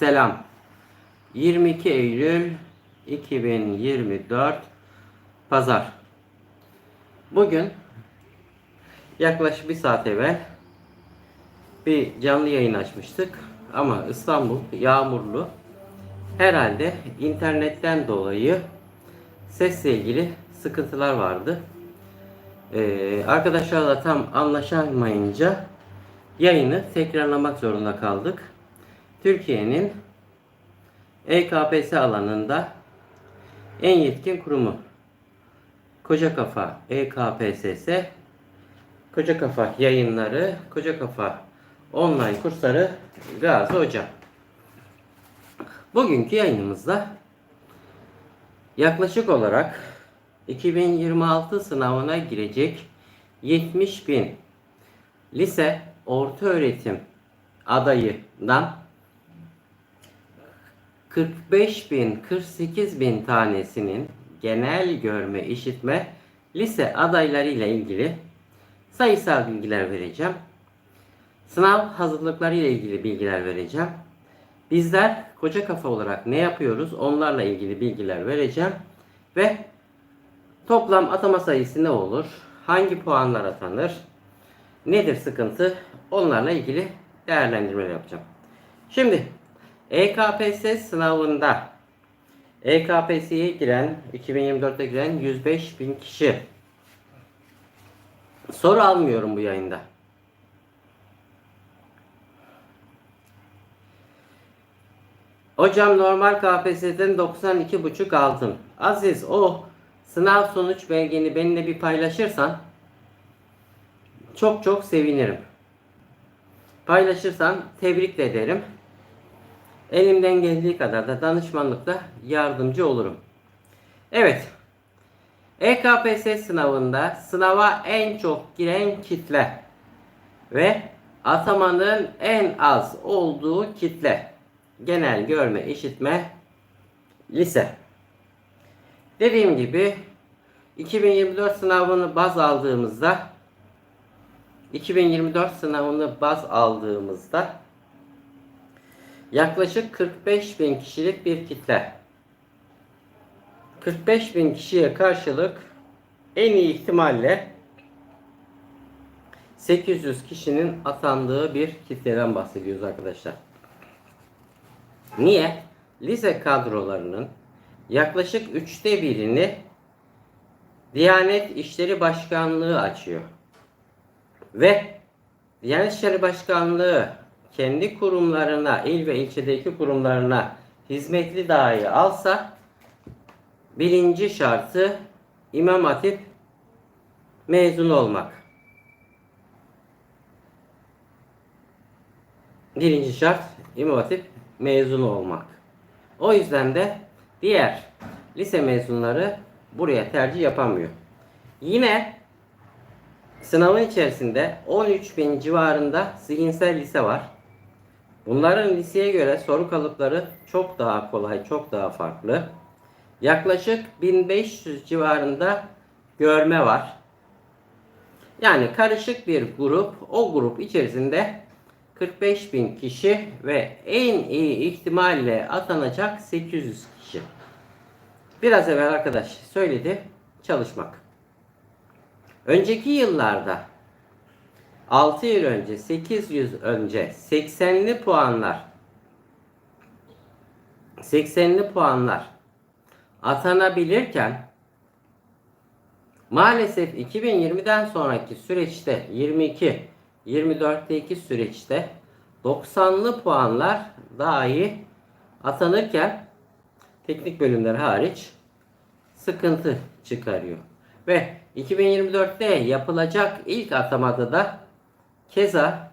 Selam. 22 Eylül 2024 Pazar. Bugün yaklaşık bir saat evvel bir canlı yayın açmıştık. Ama İstanbul yağmurlu. Herhalde internetten dolayı sesle ilgili sıkıntılar vardı. Ee, arkadaşlarla tam anlaşamayınca yayını tekrarlamak zorunda kaldık. Türkiye'nin EKPS alanında en yetkin kurumu Koca Kafa EKPSS Koca Kafa yayınları Koca Kafa online kursları Gazi Hoca. Bugünkü yayınımızda yaklaşık olarak 2026 sınavına girecek 70 bin lise orta öğretim adayından 45 bin 48 bin tanesinin genel görme işitme lise adayları ile ilgili sayısal bilgiler vereceğim. Sınav hazırlıkları ile ilgili bilgiler vereceğim. Bizler koca kafa olarak ne yapıyoruz onlarla ilgili bilgiler vereceğim. Ve toplam atama sayısı ne olur? Hangi puanlar atanır? Nedir sıkıntı? Onlarla ilgili değerlendirmeler yapacağım. Şimdi EKPS sınavında EKPS'ye giren 2024'te giren 105 bin kişi soru almıyorum bu yayında. Hocam normal KPSS'den 92,5 aldım. Aziz o sınav sonuç belgeni benimle bir paylaşırsan çok çok sevinirim. Paylaşırsan tebrik de ederim. Elimden geldiği kadar da danışmanlıkta yardımcı olurum. Evet. EKPS sınavında sınava en çok giren kitle ve atamanın en az olduğu kitle. Genel görme, işitme, lise. Dediğim gibi 2024 sınavını baz aldığımızda 2024 sınavını baz aldığımızda yaklaşık 45 bin kişilik bir kitle. 45 bin kişiye karşılık en iyi ihtimalle 800 kişinin atandığı bir kitleden bahsediyoruz arkadaşlar. Niye? Lise kadrolarının yaklaşık üçte birini Diyanet İşleri Başkanlığı açıyor. Ve Diyanet İşleri Başkanlığı kendi kurumlarına, il ve ilçedeki kurumlarına hizmetli dahi alsa birinci şartı İmam Hatip mezun olmak. Birinci şart İmam Hatip mezun olmak. O yüzden de diğer lise mezunları buraya tercih yapamıyor. Yine sınavın içerisinde 13 bin civarında zihinsel lise var. Bunların liseye göre soru kalıpları çok daha kolay, çok daha farklı. Yaklaşık 1500 civarında görme var. Yani karışık bir grup. O grup içerisinde 45 bin kişi ve en iyi ihtimalle atanacak 800 kişi. Biraz evvel arkadaş söyledi çalışmak. Önceki yıllarda 6 yıl önce, 800 önce 80'li puanlar 80'li puanlar atanabilirken maalesef 2020'den sonraki süreçte 22 24'teki süreçte 90'lı puanlar dahi atanırken teknik bölümler hariç sıkıntı çıkarıyor. Ve 2024'te yapılacak ilk atamada da keza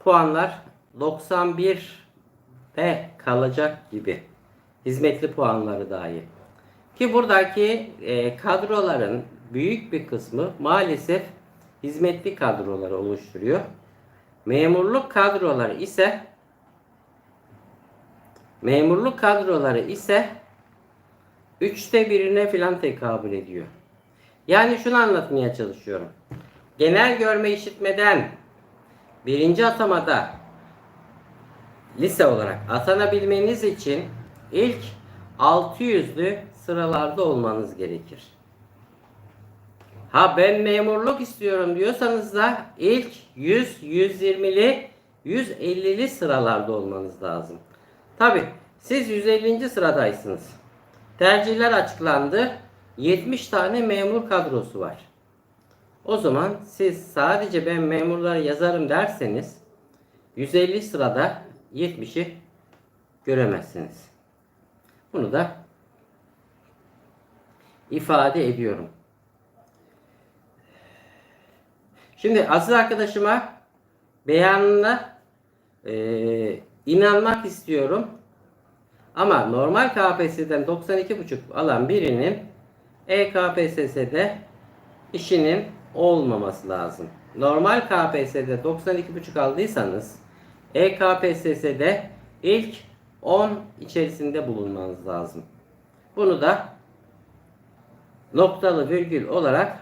puanlar 91'de kalacak gibi. Hizmetli puanları dahi. Ki buradaki e, kadroların büyük bir kısmı maalesef hizmetli kadroları oluşturuyor. Memurluk kadroları ise memurluk kadroları ise üçte birine filan tekabül ediyor. Yani şunu anlatmaya çalışıyorum. Genel görme işitmeden birinci atamada lise olarak atanabilmeniz için ilk 600'lü sıralarda olmanız gerekir. Ha ben memurluk istiyorum diyorsanız da ilk 100, 120'li, 150'li sıralarda olmanız lazım. Tabi siz 150. sıradaysınız. Tercihler açıklandı. 70 tane memur kadrosu var. O zaman siz sadece ben memurları yazarım derseniz 150 sırada 70'i göremezsiniz. Bunu da ifade ediyorum. Şimdi aziz arkadaşıma beyanına e, inanmak istiyorum. Ama normal KPSS'den 92,5 alan birinin EKPSS'de işinin olmaması lazım. Normal KPSS'de 92,5 aldıysanız EKPSS'de ilk 10 içerisinde bulunmanız lazım. Bunu da noktalı virgül olarak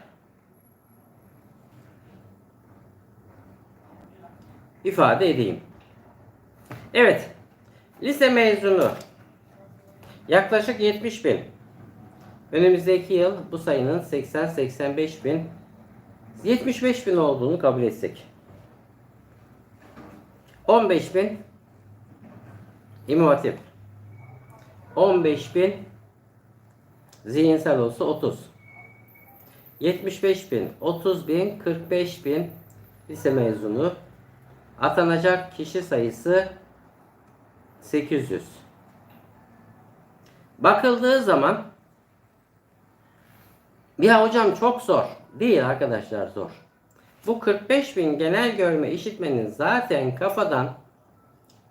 ifade edeyim. Evet. Lise mezunu yaklaşık 70 bin. Önümüzdeki yıl bu sayının 80-85 bin 75 bin olduğunu kabul etsek. 15 bin İmam Hatip. 15 bin zihinsel olsa 30. 75 bin, 30 bin, 45 bin lise mezunu. Atanacak kişi sayısı 800. Bakıldığı zaman ya hocam çok zor. Değil arkadaşlar zor. Bu 45 bin genel görme işitmenin zaten kafadan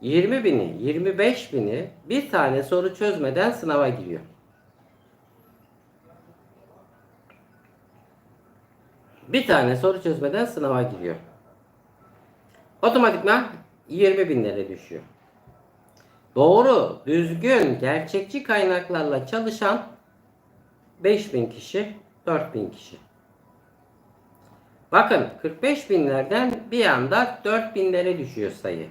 20 bini, 25 bini bir tane soru çözmeden sınava giriyor. Bir tane soru çözmeden sınava giriyor. Otomatikman 20 binlere düşüyor. Doğru, düzgün, gerçekçi kaynaklarla çalışan 5000 kişi, 4000 kişi. Bakın 45 binlerden bir anda 4000'lere düşüyor sayı.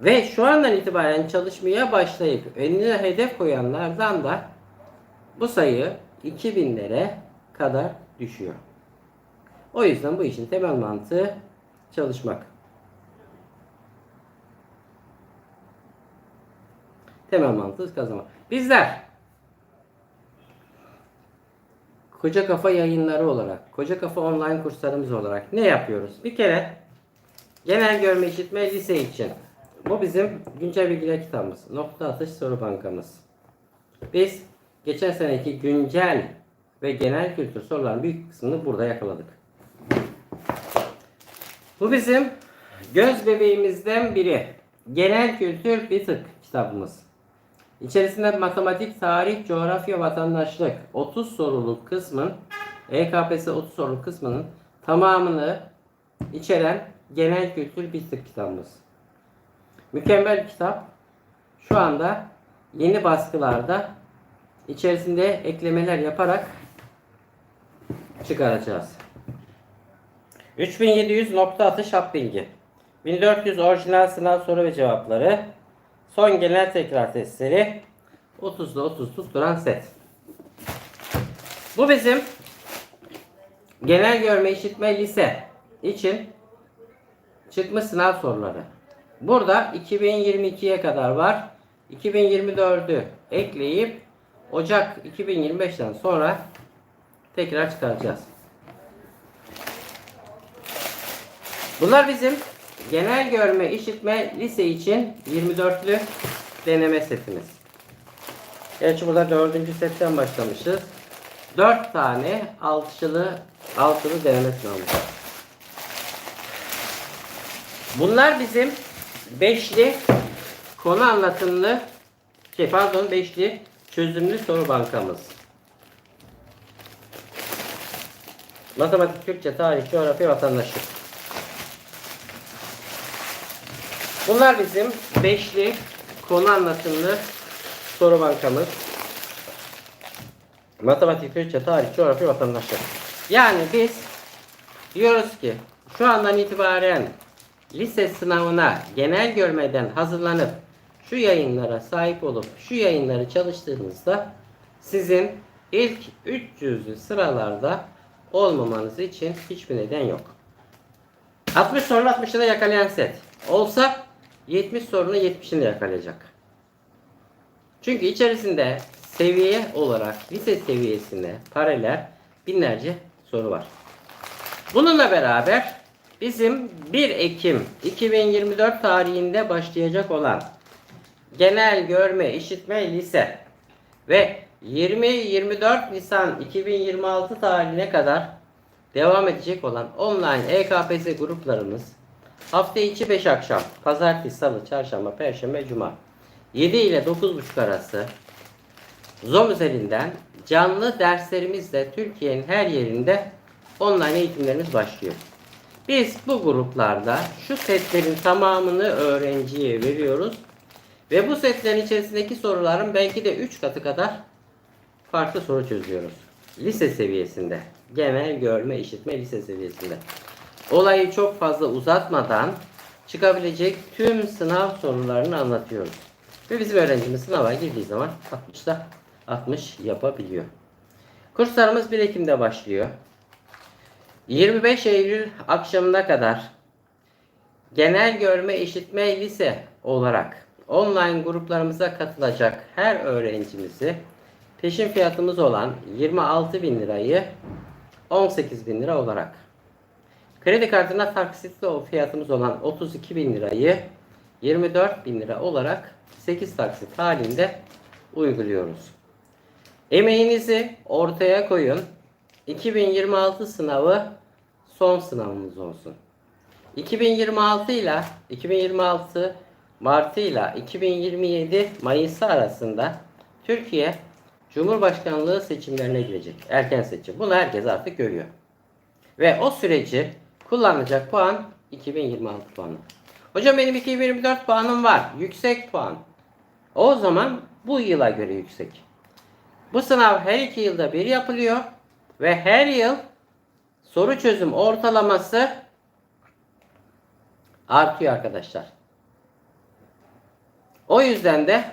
Ve şu andan itibaren çalışmaya başlayıp önüne hedef koyanlardan da bu sayı 2000'lere kadar düşüyor. O yüzden bu işin temel mantığı çalışmak. Temel mantığı kazanmak. Bizler Koca Kafa yayınları olarak, Koca Kafa online kurslarımız olarak ne yapıyoruz? Bir kere genel görme işitme lise için. Bu bizim güncel bilgiler kitabımız. Nokta atış soru bankamız. Biz geçen seneki güncel ve genel kültür soruların büyük kısmını burada yakaladık. Bu bizim göz bebeğimizden biri. Genel kültür bir tık kitabımız. İçerisinde matematik, tarih, coğrafya, vatandaşlık 30 soruluk kısmın EKPS 30 soruluk kısmının tamamını içeren genel kültür bir tık kitabımız. Mükemmel kitap. Şu anda yeni baskılarda içerisinde eklemeler yaparak çıkaracağız. 3700 nokta atış hap bilgi. 1400 orijinal sınav soru ve cevapları. Son genel tekrar testleri. 30'da 30 tutturan set. Bu bizim genel görme işitme lise için çıkmış sınav soruları. Burada 2022'ye kadar var. 2024'ü ekleyip Ocak 2025'ten sonra tekrar çıkaracağız. Bunlar bizim genel görme, işitme lise için 24'lü deneme setimiz. Gerçi burada 4. setten başlamışız. 4 tane altılı altılı deneme sınavımız var. Bunlar bizim beşli konu anlatımlı şey pardon beşli çözümlü soru bankamız. Matematik, Türkçe, tarih, coğrafya, vatandaşlık. Bunlar bizim beşli konu anlatımlı soru bankamız. Matematik, Türkçe, tarih, coğrafya, vatandaşlık. Yani biz diyoruz ki şu andan itibaren lise sınavına genel görmeden hazırlanıp şu yayınlara sahip olup şu yayınları çalıştığınızda sizin ilk 300'lü sıralarda olmamanız için hiçbir neden yok. 60 sorunu 60'ını yakalayan set. Olsa 70 sorunu 70'ini yakalayacak. Çünkü içerisinde seviye olarak lise seviyesinde paralel binlerce soru var. Bununla beraber bizim 1 Ekim 2024 tarihinde başlayacak olan genel görme, işitme, lise ve 20-24 Nisan 2026 tarihine kadar devam edecek olan online EKPS gruplarımız hafta içi 5 akşam, pazartesi, salı, çarşamba, perşembe, cuma 7 ile 9.30 arası Zoom üzerinden canlı derslerimizle Türkiye'nin her yerinde online eğitimlerimiz başlıyor. Biz bu gruplarda şu setlerin tamamını öğrenciye veriyoruz. Ve bu setlerin içerisindeki soruların belki de 3 katı kadar farklı soru çözüyoruz. Lise seviyesinde. Genel görme, işitme lise seviyesinde. Olayı çok fazla uzatmadan çıkabilecek tüm sınav sorularını anlatıyoruz. Ve bizim öğrencimiz sınava girdiği zaman 60'da 60 yapabiliyor. Kurslarımız 1 Ekim'de başlıyor. 25 Eylül akşamına kadar genel görme, işitme, lise olarak online gruplarımıza katılacak her öğrencimizi peşin fiyatımız olan 26 bin lirayı 18 bin lira olarak kredi kartına taksitli fiyatımız olan 32 bin lirayı 24 bin lira olarak 8 taksit halinde uyguluyoruz. Emeğinizi ortaya koyun. 2026 sınavı son sınavımız olsun. 2026 ile 2026 Martı ile 2027 Mayıs arasında Türkiye Cumhurbaşkanlığı seçimlerine girecek. Erken seçim. Bunu herkes artık görüyor. Ve o süreci kullanacak puan 2026 puanı. Hocam benim 2024 puanım var. Yüksek puan. O zaman bu yıla göre yüksek. Bu sınav her iki yılda bir yapılıyor ve her yıl soru çözüm ortalaması artıyor arkadaşlar. O yüzden de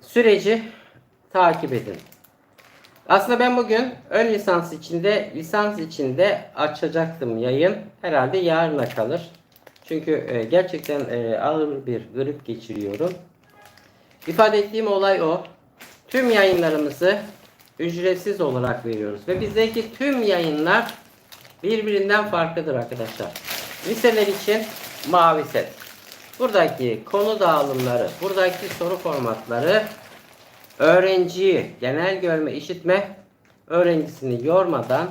süreci takip edin. Aslında ben bugün ön lisans içinde, lisans içinde açacaktım yayın. Herhalde yarına kalır. Çünkü e, gerçekten e, ağır bir grip geçiriyorum. İfade ettiğim olay o. Tüm yayınlarımızı ücretsiz olarak veriyoruz. Ve bizdeki tüm yayınlar birbirinden farklıdır arkadaşlar. Liseler için mavi set. Buradaki konu dağılımları, buradaki soru formatları öğrenciyi genel görme, işitme öğrencisini yormadan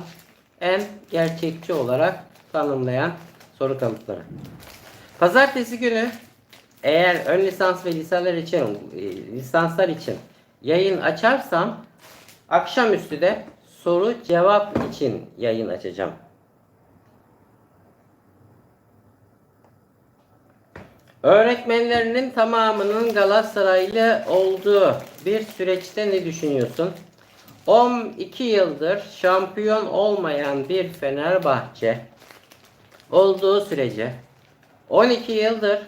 en gerçekçi olarak tanımlayan soru kalıpları. Pazartesi günü eğer ön lisans ve lisanslar için e, lisanslar için yayın açarsam akşamüstü de soru cevap için yayın açacağım. Öğretmenlerinin tamamının Galatasaraylı olduğu bir süreçte ne düşünüyorsun? 12 yıldır şampiyon olmayan bir Fenerbahçe olduğu sürece 12 yıldır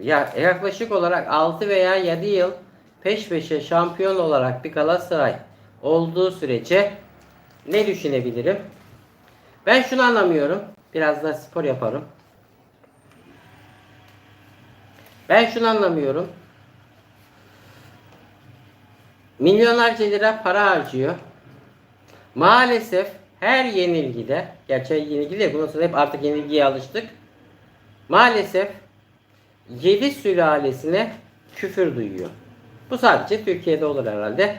ya yaklaşık olarak 6 veya 7 yıl peş peşe şampiyon olarak bir Galatasaray olduğu sürece ne düşünebilirim? Ben şunu anlamıyorum. Biraz da spor yaparım. Ben şunu anlamıyorum. Milyonlarca lira para harcıyor. Maalesef her yenilgide, gerçi yenilgi değil, bundan sonra hep artık yenilgiye alıştık. Maalesef 7 sülalesine küfür duyuyor. Bu sadece Türkiye'de olur herhalde.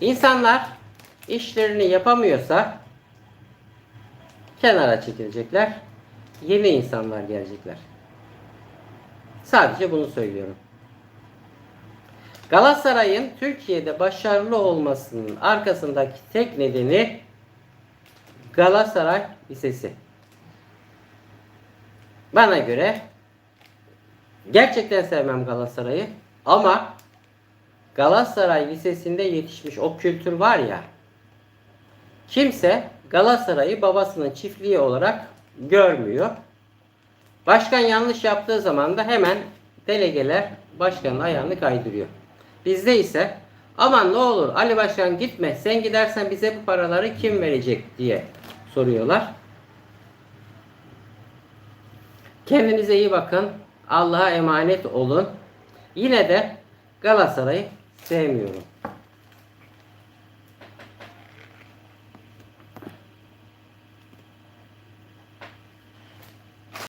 İnsanlar işlerini yapamıyorsa kenara çekilecekler. Yeni insanlar gelecekler. Sadece bunu söylüyorum. Galatasaray'ın Türkiye'de başarılı olmasının arkasındaki tek nedeni Galatasaray Lisesi. Bana göre gerçekten sevmem Galatasaray'ı ama Galatasaray Lisesi'nde yetişmiş o kültür var ya kimse Galatasaray'ı babasının çiftliği olarak görmüyor. Başkan yanlış yaptığı zaman da hemen delegeler başkanın ayağını kaydırıyor. Bizde ise aman ne olur Ali Başkan gitme sen gidersen bize bu paraları kim verecek diye soruyorlar. Kendinize iyi bakın. Allah'a emanet olun. Yine de Galatasaray'ı sevmiyorum.